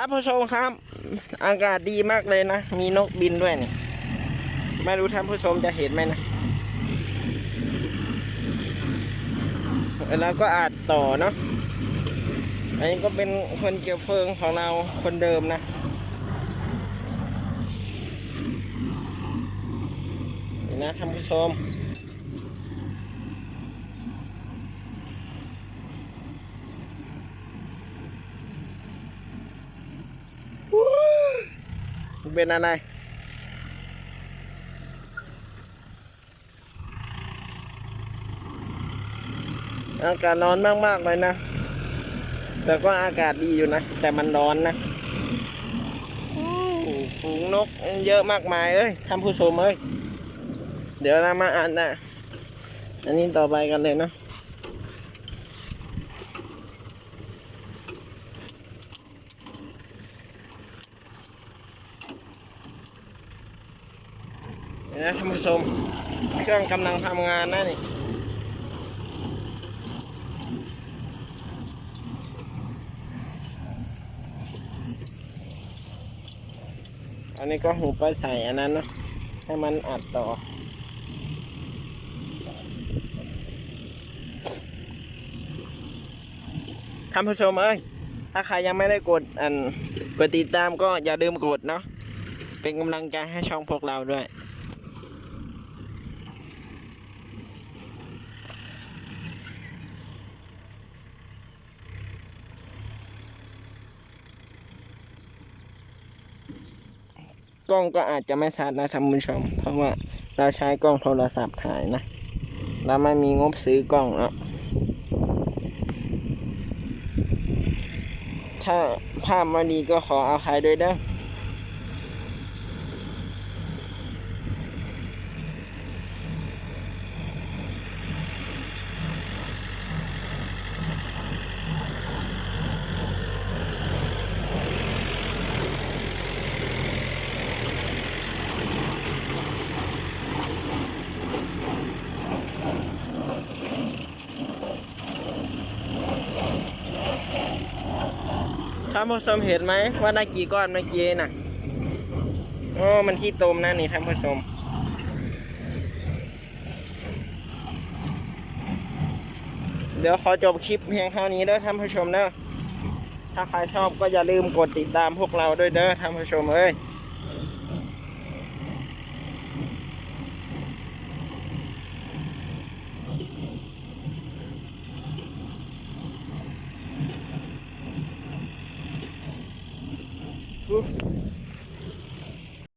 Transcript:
ท่านผู้ชมครับ อากาศดีมากเลยนะ มีนกบินด้วยนี่ไม่รู้ท่านผู้ชมจะเห็นไหมนะแล้วก็อาจต่อเนาะอันนี้ก็เป็นคนเกี่ยวเพลิงของเราคนเดิมนะนะท่านผู้ชม เป็นอะไรอากาศร้อนมากๆเลยนะ แต่ก็อากาศดีอยู่นะ แต่มันร้อนนะฝูงนกเยอะมากมายเอ้ยท่านผู้ชมเอ้ย เดี๋ยวเรามาอ่านนะ อันนี้ต่อไปกันเลยเนาะ นะท่านผู้ชมเครื่องกำลังทำงานนะนี่อันนี้ก็หูไปใส่อันนั้นนะให้มันอัดต่อ ท่านผู้ชมเอ้ย ถ้าใครยังไม่ได้กดอันกดติดตามก็อย่าลืมกดเนาะ เป็นกำลังใจให้ช่องพวกเราด้วย กล้องก็อาจจะไม่ชัดนะท่านผู้ชม เพราะว่าเราใช้กล้องโทรศัพท์ถ่ายนะ เราไม่มีงบซื้อกล้องแล้วถ้าภาพไม่ดีก็ขอเอาใครด้วยเด้อ ท่านผู้ชมเห็นไหมว่าได้กี่ก้อนเมื่อกี้น่ะโอ้มันขี้ตมนะนี่ท่านผู้ชมเดี๋ยวขอจบคลิปเพียงเท่านี้เด้อท่านผู้ชมเด้อถ้าใครชอบก็อย่าลืมกดติดตามพวกเราด้วยเด้อท่านผู้ชมเอ้ย Uf.